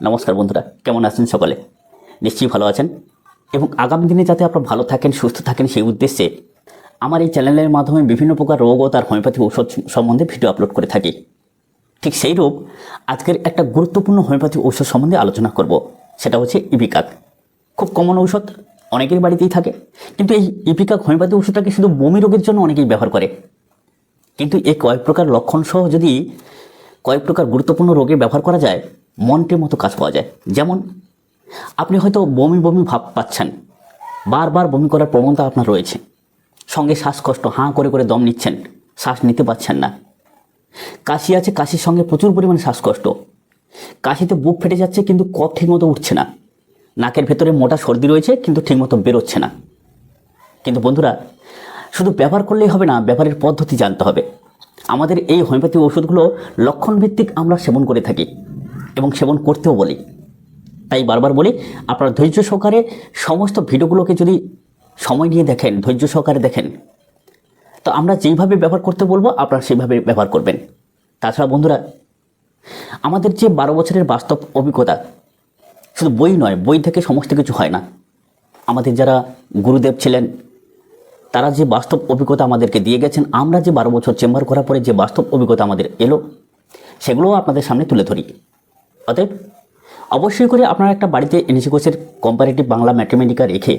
নমস্কার বন্ধুরা, কেমন আছেন সকলে? নিশ্চয়ই ভালো আছেন। এবং আগামী দিনে যাতে আপনারা ভালো থাকেন, সুস্থ থাকেন সেই উদ্দেশ্যে আমার এই চ্যানেলের মাধ্যমে বিভিন্ন প্রকার রোগ ও তার হোমিওপ্যাথি ঔষধ সম্বন্ধে ভিডিও আপলোড করে থাকি। ঠিক সেই রূপ আজকের একটা গুরুত্বপূর্ণ হোমিওপ্যাথি ঔষধ সম্বন্ধে আলোচনা করব, সেটা হচ্ছে ইপিকাক। খুব কমন ঔষধ, অনেকের বাড়িতেই থাকে, কিন্তু এই ইপিকাক হোমিওপ্যাথি ওষুধটাকে শুধু বমি রোগের জন্য অনেকেই ব্যবহার করে। কিন্তু এই কয়েক প্রকার লক্ষণ সহ যদি কয়েক প্রকার গুরুত্বপূর্ণ রোগে ব্যবহার করা যায় মনটির মতো কাজ পাওয়া যায়। যেমন, আপনি হয়তো বমি বমি ভাব পাচ্ছেন। বারবার বমি করার প্রবণতা আপনার রয়েছে। সঙ্গে শ্বাসকষ্ট, হাঁ করে করে দম নিচ্ছেন। শ্বাস নিতে পারছেন না। কাশি আছে, কাশির সঙ্গে প্রচুর পরিমাণে শ্বাসকষ্ট। কাশিতে বুক ফেটে যাচ্ছে, কিন্তু কফ ঠিকমতো উঠছে না। নাকের ভেতরে মোটা সর্দি রয়েছে, কিন্তু ঠিকমতো বেরোচ্ছে না। কিন্তু বন্ধুরা, শুধু ব্যবহার করলেই হবে না, ব্যবহারের পদ্ধতি জানতে হবে। আমাদের এই হোমিওপ্যাথি ওষুধগুলো লক্ষণভিত্তিক আমরা সেবন করে থাকি। এবং সেবন করতেও বলি। তাই বারবার বলি, আপনারা ধৈর্য সহকারে সমস্ত ভিডিওগুলোকে যদি সময় নিয়ে দেখেন, ধৈর্য সহকারে দেখেন, তো আমরা যেইভাবে ব্যবহার করতে বলব, আপনারা সেইভাবে ব্যবহার করবেন। তাছাড়া বন্ধুরা, আমাদের যে বারো বছরের বাস্তব অভিজ্ঞতা, শুধু বই নয়, বই থেকে সমস্ত কিছু হয় না। আমাদের যারা গুরুদেব ছিলেন, তারা যে বাস্তব অভিজ্ঞতা আমাদেরকে দিয়ে গেছেন, আমরা যে বারো বছর চেম্বার করার পরে যে বাস্তব অভিজ্ঞতা আমাদের এলো, সেগুলোও আপনাদের সামনে তুলে ধরি। অতএব অবশ্যই করে আপনারা একটা বাড়িতে এনএসি কোর্সের কম্পারেটিভ বাংলা ম্যাথমেটিকা রেখে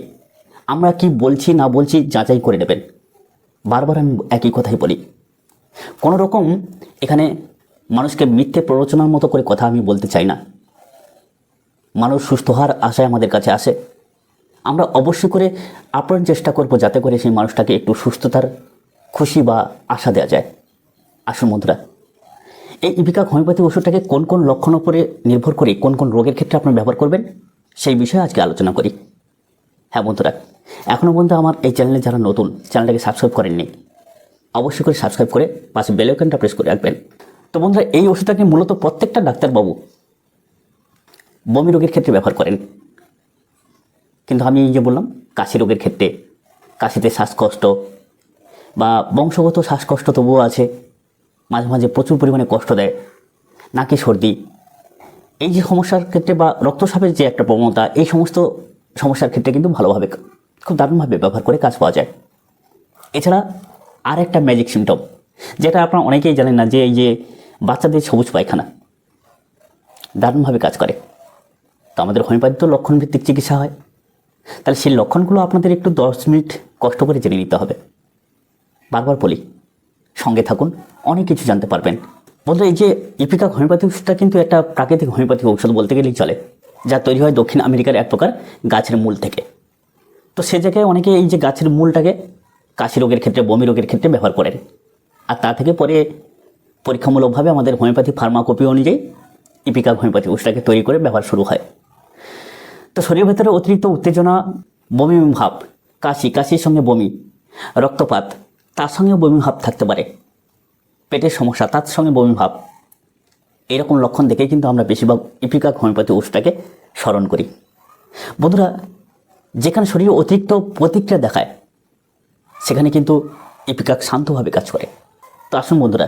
আমরা কি বলছি, না বলছি যাচাই করে নেবেন। বারবার আমি একই কথাই বলি। কোনো রকম এখানে মানুষকে মিথ্যে প্ররোচনার মতো করে কথা আমি বলতে চাই না। মানুষ সুস্থ হওয়ার আশায় আমাদের কাছে আসে। আমরা অবশ্যই করে আপ্রাণ চেষ্টা করব যাতে করে সেই মানুষটাকে একটু সুস্থতার খুশি বা আশা দেওয়া যায়। আসুন বন্ধুরা। এই ইপিকা হোমিওপ্যাথি ওষুধটাকে কোন কোন লক্ষণ উপরে নির্ভর করে কোন কোন রোগের ক্ষেত্রে আপনার ব্যবহার করবেন, সেই বিষয়ে আজকে আলোচনা করি। হ্যাঁ বন্ধুরা এখনও পর্যন্ত আমার এই চ্যানেলে যারা নতুন, চ্যানেলটাকে সাবস্ক্রাইব করেননি, অবশ্যই করে সাবস্ক্রাইব করে পাশে বেল আইকনটা প্রেস করে রাখবেন। তো বন্ধুরা, এই ওষুধটাকে মূলত প্রত্যেকটা ডাক্তারবাবু বমি রোগের ক্ষেত্রে ব্যবহার করেন। কিন্তু আমি এই যে বললাম, কাশি রোগের ক্ষেত্রে, কাশিতে শ্বাসকষ্ট বা বংশগত শ্বাসকষ্ট তবুও আছে মাঝে মাঝে প্রচুর পরিমাণে কষ্ট দেয়। নাকি সর্দি? এই যে সমস্যার ক্ষেত্রে বা রক্তস্রাবের যে একটা প্রবণতা, এই সমস্ত সমস্যার ক্ষেত্রে কিন্তু ভালোভাবে খুব দারুণভাবে ব্যবহার করে কাজ পাওয়া যায়। এছাড়া আর একটা ম্যাজিক সিমটম যেটা আপনারা অনেকেই জানেন না, যে এই যে বাচ্চাদের সবুজ পায়খানা, দারুণভাবে কাজ করে। তো আমাদের হোমিওপ্যাথি তো লক্ষণভিত্তিক চিকিৎসা হয়। তাহলে সেই লক্ষণগুলো আপনাদের একটু দশ মিনিট কষ্ট করে জেনে নিতে হবে। বারবার বলি সঙ্গে থাকুন, অনেক কিছু জানতে পারবেন। বলতে এই যে ইপিকা হোমিওপ্যাথি ওষুধটা কিন্তু একটা প্রাকৃতিক হোমিওপ্যাথি ঔষধ বলতে গেলেই চলে, যা তৈরি হয় দক্ষিণ আমেরিকার এক প্রকার গাছের মূল থেকে। তো সে জায়গায় অনেকে এই যে গাছের মূলটাকে কাশি রোগের ক্ষেত্রে, বমি রোগের ক্ষেত্রে ব্যবহার করেন। আর তা থেকে পরে পরীক্ষামূলকভাবে আমাদের হোমিওপ্যাথি ফার্মাকপি অনুযায়ী ইপিকা হোমিওপ্যাথি ওষুধটাকে তৈরি করে ব্যবহার শুরু হয়। তো শরীরের ভেতরে অতিরিক্ত উত্তেজনা, বমি ভাব, কাশি, কাশির সঙ্গে বমি, রক্তপাত তার সঙ্গেও বমি ভাব থাকতে পারে। পেটের সমস্যা, তার সঙ্গে বমি ভাব। এরকম লক্ষণ দেখেই কিন্তু আমরা বেশিরভাগ ইপিকাক হোমিওপ্যাথি ওষুধটাকে স্মরণ করি। বন্ধুরা, যেখানে শরীরে অতিরিক্ত প্রতিক্রিয়া দেখায়, সেখানে কিন্তু ইপিকাক শান্তভাবে কাজ করে। তো আসুন বন্ধুরা,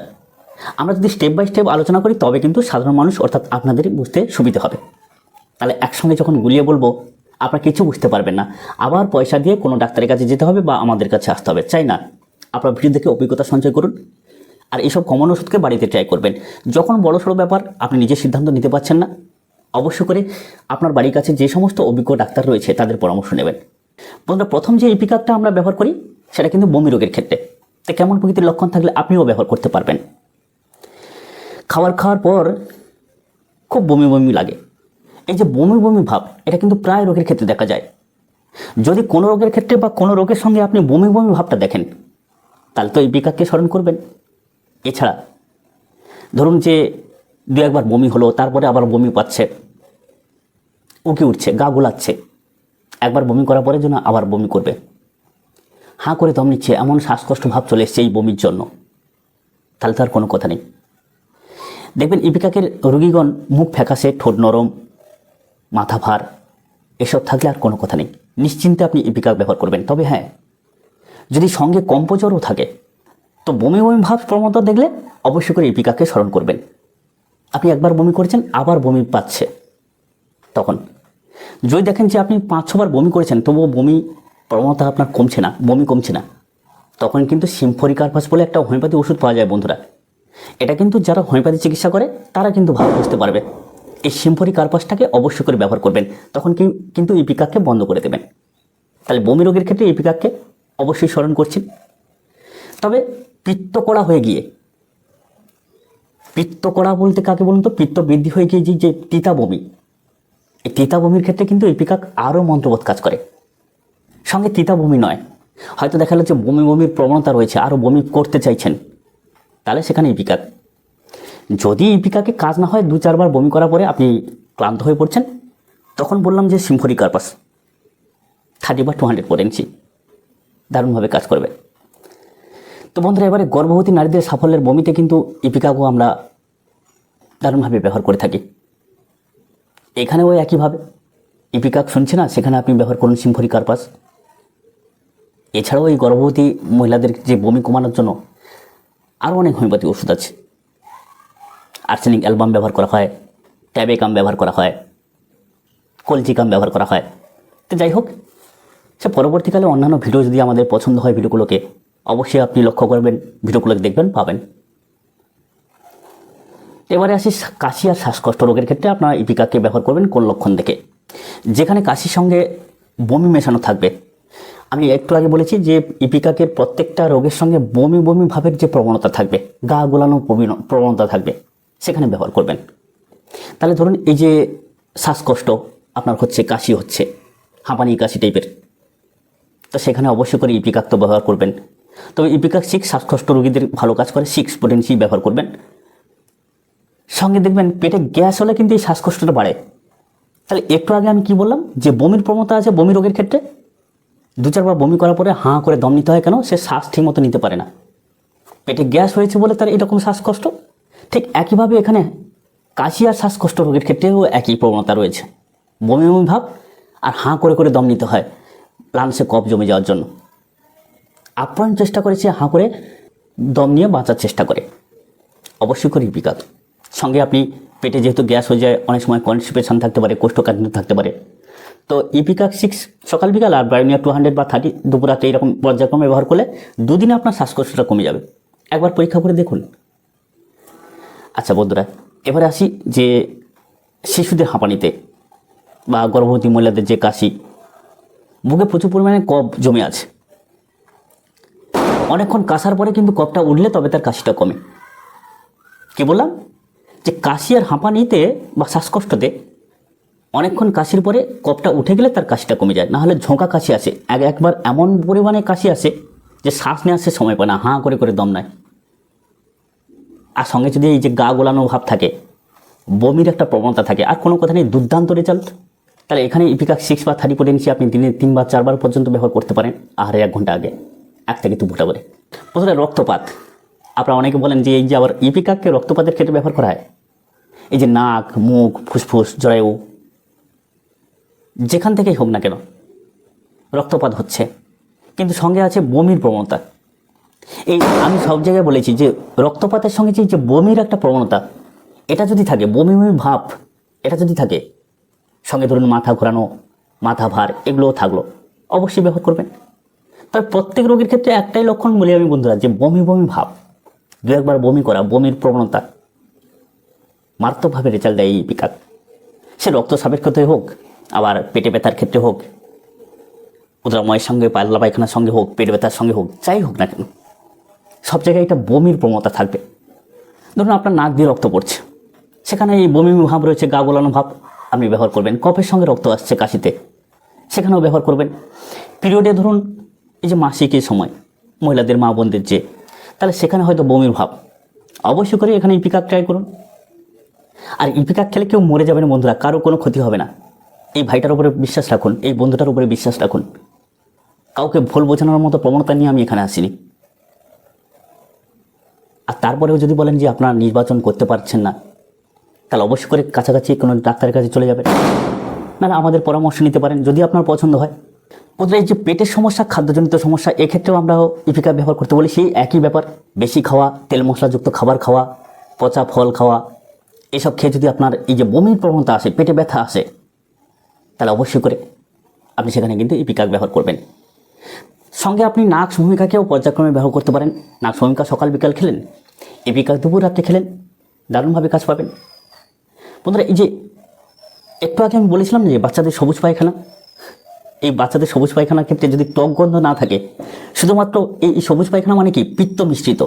আমরা যদি স্টেপ বাই স্টেপ আলোচনা করি, তবে কিন্তু সাধারণ মানুষ অর্থাৎ আপনাদের বুঝতে সুবিধা হবে। তাহলে একসঙ্গে যখন গুলিয়ে বলব, আপনারা কিছু বুঝতে পারবেন না। আবার পয়সা দিয়ে কোনো ডাক্তারের কাছে যেতে হবে বা আমাদের কাছে আসতে হবে, চাই না? আপনার ভিডিও দেখে অভিজ্ঞতা সঞ্চয় করুন আর এইসব কমন ওষুধকে বাড়িতে ট্রাই করবেন। যখন বড় সড়ো ব্যাপার, আপনি নিজের সিদ্ধান্ত নিতে পারছেন না, অবশ্য করে আপনার বাড়ির কাছে যে সমস্ত অভিজ্ঞ ডাক্তার রয়েছে, তাদের পরামর্শ নেবেন। বন্ধুরা, প্রথম যে ইপিকাকটা আমরা ব্যবহার করি, সেটা কিন্তু বমি রোগের ক্ষেত্রে। তো কেমন প্রকৃতির লক্ষণ থাকলে আপনিও ব্যবহার করতে পারবেন। খাবার খাওয়ার পর খুব বমি বমি লাগে। এই যে বমি বমি ভাব, এটা কিন্তু প্রায় রোগের ক্ষেত্রে দেখা যায়। যদি কোনো রোগের ক্ষেত্রে বা কোনো রোগের সঙ্গে আপনি বমি বমি ভাবটা দেখেন তাহলে তো এই বিকাককে স্মরণ করবেন। এছাড়া, ধরুন যে দু একবার বমি হলো, তারপরে আবার বমি পাচ্ছে, উকি উঠছে, গা গোলাচ্ছে, একবার বমি করার পরে যেন আবার বমি করবে। হাঁ করে দম নিচ্ছে, এমন শ্বাসকষ্ট ভাব চলে এসছে এই বমির জন্য। তাহলে তো আর কোনো কথা নেই। দেখবেন ইপিকাকের রোগীগণ মুখ ফ্যাকাশে, ঠোঁট নরম, মাথা ভার, এসব থাকলে আর কোনো কথা নেই। নিশ্চিন্তে আপনি ইপিকাক ব্যবহার করবেন। তবে হ্যাঁ যদি সঙ্গে কম্পজ্বরও থাকে, তো বমি বমি ভাব প্রবণতা দেখলে অবশ্যই করে ইপিকাকে স্মরণ করবেন। আপনি একবার বমি করেছেন, আবার বমি পাচ্ছে। তখন যদি দেখেন যে আপনি পাঁচ ছবার বমি করেছেন, তবুও বমি প্রবণতা আপনার কমছে না, বমি কমছে না, তখন কিন্তু সিম্ফরি কার্পাস বলে একটা হোমিওপ্যাথি ওষুধ পাওয়া যায় বন্ধুরা। এটা কিন্তু যারা হোমিওপ্যাথি চিকিৎসা করে, তারা কিন্তু ভালো বুঝতে পারবে। এই সিম্ফরি কার্পাসটাকে অবশ্যই করে ব্যবহার করবেন, তখন কিন্তু ইপিকাককে বন্ধ করে দেবেন। তাহলে বমি রোগের ক্ষেত্রে ইপিকাককে অবশ্যই স্মরণ করছেন। তবে পিত্ত করা হয়ে গিয়ে, পিত্ত করা বলতে কাকে বলুন তো? পিত্ত বৃদ্ধি হয়ে গিয়ে যে তিতা বমি, এই তিতা বমির ক্ষেত্রে কিন্তু ইপিকাক আরও মন্ত্রবোধ কাজ করে। সঙ্গে তিতা বমি নয়, হয়তো দেখা যাচ্ছে বমি বমির প্রবণতা রয়েছে, আরও বমি করতে চাইছেন, তাহলে সেখানে ইপিকাক যদি ইপিকাকে কাজ না হয়, দু চারবার বমি করার পরে আপনি ক্লান্ত হয়ে পড়ছেন, তখন বললাম যে সিম্ফরি কার্পাস থার্টি বা টু হান্ড্রেড নিচ্ছি দারুণভাবে কাজ করবে। তো বন্ধুরা, এবারে গর্ভবতী নারীদের সাফল্যের বমিতে কিন্তু ইপিকাকেও আমরা দারুণভাবে ব্যবহার করে থাকি। এখানেও একইভাবে, ইপিকাক শুনছে না? সেখানে আপনি ব্যবহার করুন সিম্ফরি কার্পাস। এছাড়াও এই গর্ভবতী মহিলাদের যে বমি কমানোর জন্য আরও অনেক হোমিওপ্যাথি ওষুধ আছে। আর্সেনিক অ্যালবাম ব্যবহার করা হয়, ট্যাবেকাম ব্যবহার করা হয়, কলচিকাম ব্যবহার করা হয়। তো যাই হোক সে পরবর্তীকালে অন্যান্য ভিডিও যদি আমাদের পছন্দ হয় ভিডিওগুলোকে, অবশ্যই আপনি লক্ষ্য করবেন, ভিডিওগুলোকে দেখবেন, পাবেন। এবারে আসি কাশি আর শ্বাসকষ্ট রোগের ক্ষেত্রে আপনারা ইপিকাকে ব্যবহার করবেন কোন লক্ষণ দেখে। যেখানে কাশির সঙ্গে বমি মেশানো থাকবে। আমি একটু আগে বলেছি যে ইপিকাকের প্রত্যেকটা রোগের সঙ্গে বমি বমি ভাবের যে প্রবণতা থাকবে, গা গোলানো প্রবণতা থাকবে, সেখানে ব্যবহার করবেন। তাহলে ধরুন এই যে শ্বাসকষ্ট, আপনার হচ্ছে, কাশি হচ্ছে, হাঁপানি, কাশি টাইপের তো সেখানে অবশ্যই করে ইপিকাক তো ব্যবহার করবেন। তবে ইপিকাক সিক্স শ্বাসকষ্ট রোগীদের ভালো কাজ করে সিক্স পোটেন্সি ব্যবহার করবেন। সঙ্গে দেখবেন পেটে গ্যাস হলে কিন্তু এই শ্বাসকষ্টটা বাড়ে। তাহলে একটু আগে আমি কি বললাম? যে বমির প্রবণতা আছে বমি রোগের ক্ষেত্রে, দু চারবার বমি করার পরে হাঁ করে দম নিতে হয় কেন? সে শ্বাস ঠিক মতো নিতে পারে না। পেটে গ্যাস হয়েছে বলে তার এরকম শ্বাসকষ্ট? ঠিক একইভাবে এখানে কাশি আর শ্বাসকষ্ট রোগের ক্ষেত্রেও একই প্রবণতা রয়েছে। বমি বমি ভাব আর হাঁ করে করে দম নিতে হয়। লাংসে কফ জমে যাওয়ার জন্য। আপ্রাণ চেষ্টা করেছে হাঁ করে দম নিয়ে বাঁচার চেষ্টা করে। অবশ্যই করে ইপিকাত সঙ্গে আপনি পেটে যেহেতু গ্যাস হয়ে যায়, অনেক সময় কনস্টিপেশন থাকতে পারে, কোষ্ঠকাঠিন্য থাকতে পারে। তো ইপিকাক সিক্স, সকাল বিকাল আর ব্রাইনিয়া টু হান্ড্রেড বা থার্টি দুপুর রাতে এইরকম পর্যায়ক্রমে ব্যবহার করলে দুদিনে আপনার শ্বাসকষ্টটা কমে যাবে। একবার পরীক্ষা করে দেখুন। আচ্ছা বন্ধুরা, এবারে আসি যে শিশুদের হাঁপানিতে বা গর্ভবতী মহিলাদের যে কাশি বুকে প্রচুর পরিমাণে কফ জমে আছে। অনেকক্ষণ কাশার পরে কিন্তু কফটা উঠলে তবে তার কাশিটা কমে। কি বললাম? যে কাশি আর হাঁপানিতে বা শ্বাসকষ্টতে অনেকক্ষণ কাশির পরে কফটা উঠে গেলে তার কাশিটা কমে যায়। না হলে ঝোঁকা কাশি আসে এক একবার এমন পরিমাণে কাশি আসে যে শ্বাস নেওয়ার সে সময় পায় না, হাঁ করে করে দম নেয়। আর সঙ্গে যদি এই যে গা গোলানো ভাব থাকে, বমির একটা প্রবণতা থাকে, আর কোনো কথা নেই, দুর্দান্ত রেজাল্ট তাহলে এখানে ইপিকাক সিক্স বা থার্টি পোটেন্সি আপনি দিনে তিনবার, চারবার পর্যন্ত ব্যবহার করতে পারেন, আহারে এক ঘণ্টা আগে। এক থেকে দুপুরটা করে প্রথমে রক্তপাত। আপনারা অনেকে বলেন যে এই যে আবার ইপিকাককে রক্তপাতের ক্ষেত্রে ব্যবহার করা হয়? এই যে নাক, মুখ, ফুসফুস, জরায়ু, যেখান থেকেই হোক না কেন, রক্তপাত হচ্ছে। কিন্তু সঙ্গে আছে বমির প্রবণতা। এই আমি সব জায়গায় বলেছি যে রক্তপাতের সঙ্গে যে বমির একটা প্রবণতা, এটা যদি থাকে, বমি বমি ভাব, এটা যদি থাকে সঙ্গে ধরুন মাথা ঘোরানো, মাথা ভার, এগুলোও থাকল। অবশ্যই ব্যবহার করবেন। তবে প্রত্যেক রোগীর ক্ষেত্রে একটাই লক্ষণ বলি আমি, বন্ধুরা, যে বমি বমি ভাব। দু একবার বমি করা, বমির প্রবণতা। মারাত্মকভাবে রেজাল্ট দেয় এই পিকাক সে রক্তস্রাবের ক্ষেত্রে হোক, আবার পেটে ব্যথার ক্ষেত্রে হোক, উদ্রাময়ের সঙ্গে পাল্লা পায়খানার সঙ্গে হোক, পেট ব্যথার সঙ্গে হোক, যাই হোক না কেন, সব জায়গায় একটা বমির প্রবণতা থাকবে। ধরুন আপনার নাক দিয়ে রক্ত পড়ছে, সেখানে এই বমি ভাব রয়েছে, গা গোলানো ভাব। আপনি ব্যবহার করবেন। কফের সঙ্গে রক্ত আসছে কাশিতে। সেখানেও ব্যবহার করবেন। পিরিয়ডে ধরুন, এই যে মাসিকের সময়, মহিলাদের, মা বোনদের যে, তাহলে সেখানে হয়তো বমির ভাব। অবশ্যই করে এখানে ইপিকাক ট্রাই করুন। আর ইপিকাক খেলে কেউ মরে যাবে না বন্ধুরা, কারও কোনো ক্ষতি হবে না। এই ভাইটার উপরে বিশ্বাস রাখুন, এই বন্ধুটার উপরে বিশ্বাস রাখুন। কাউকে ভুল বোঝানোর মতো প্রবণতা নিয়ে আমি এখানে আসিনি। আর তারপরেও যদি বলেন যে আপনারা নির্বাচন করতে পারছেন না তাহলে অবশ্যই করে কাছাকাছি কোনো ডাক্তারের কাছে চলে যাবেন। না না আমাদের পরামর্শ নিতে পারেন, যদি আপনার পছন্দ হয়। বন্ধুরা, এই যে পেটের সমস্যা, খাদ্যজনিত সমস্যা, এক্ষেত্রেও আমরা ইপিকা ব্যবহার করতে বলি। সেই একই ব্যাপার, বেশি খাওয়া, তেল মশলাযুক্ত খাবার খাওয়া, পচা ফল খাওয়া, এসব খেয়ে যদি আপনার এই যে বমির প্রবণতা আসে, পেটে ব্যথা আসে, তাহলে অবশ্যই করে আপনি সেখানে কিন্তু ইপিকাক ব্যবহার করবেন। সঙ্গে আপনি নাক ভূমিকাকেও পর্যায়ক্রমে ব্যবহার করতে পারেন। নাক ভূমিকা সকাল বিকাল খেলেন ইপিকাক দুপুর রাত্রে খেলেন, দারুণভাবে কাজ পাবেন। বন্ধুরা, এই যে একটু আগে আমি বলেছিলাম যে বাচ্চাদের সবুজ পায়খানা? এই বাচ্চাদের সবুজ পায়খানার ক্ষেত্রে যদি টক গন্ধ না থাকে, শুধুমাত্র এই সবুজ পায়খানা মানে কি? পিত্ত মিশ্রিত।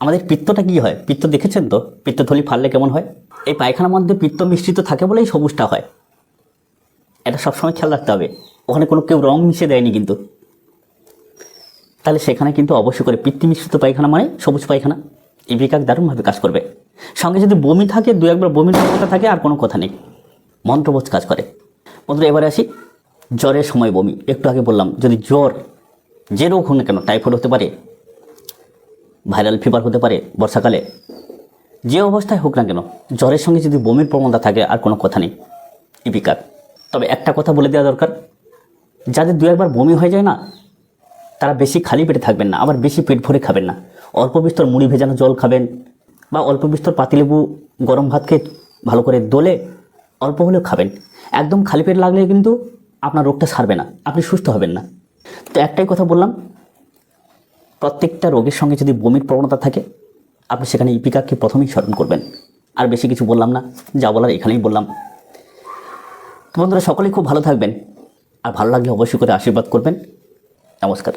আমাদের পিত্তটা কি হয়? পিত্ত দেখেছেন তো? পিত্তথলি ফাললে কেমন হয়? এই পায়খানার মধ্যে পিত্ত মিশ্রিত থাকে বলেই সবুজটা হয়। এটা সবসময় খেয়াল রাখতে হবে। ওখানে কোনো কেউ রং মিশে দেয়নি কিন্তু। তাহলে সেখানে কিন্তু অবশ্যই করে পিত্তি মিশ্রিত পায়খানা মানে সবুজ পায়খানা। এই বিকাশ দারুণভাবে কাজ করবে। সঙ্গে যদি বমি থাকে, দু একবার বমির কথা থাকে, আর কোনো কথা নেই। মন্ত্রবোধ কাজ করে। বন্ধুরা, এবারে আসি। জ্বরের সময় বমি। একটু আগে বললাম, যদি জ্বর যে রোগ হোক না কেন, টাইফয়েড হতে পারে, ভাইরাল ফিভার হতে পারে বর্ষাকালে, যে অবস্থায় হোক না কেন, জ্বরের সঙ্গে যদি বমির প্রবণতা থাকে, আর কোনো কথা নেই। ইপিকার। তবে একটা কথা বলে দেওয়া দরকার। যাদের দু একবার বমি হয়ে যায় না, তারা বেশি খালি পেটে থাকবেন না, আবার বেশি পেট ভরে খাবেন না। অল্প বিস্তর মুড়ি ভেজানো জল খাবেন বা অল্প বিস্তর পাতিলেবু, গরম ভাত ভাতকে ভালো করে দোলে, অল্প হলেও খাবেন। একদম খালি পেট লাগলে কিন্তু আপনার রোগটা সারবে না, আপনি সুস্থ হবেন না। তো একটাই কথা বললাম, প্রত্যেকটা রোগের সঙ্গে যদি বমির প্রবণতা থাকে, আপনি সেখানে ইপিকাকে প্রথমেই স্মরণ করবেন। আর বেশি কিছু বললাম না, যা বলার এখানেই বললাম। তো বন্ধুরা, সকলেই খুব ভালো থাকবেন, আর ভালো লাগলে অবশ্যই করে আশীর্বাদ করবেন। নমস্কার।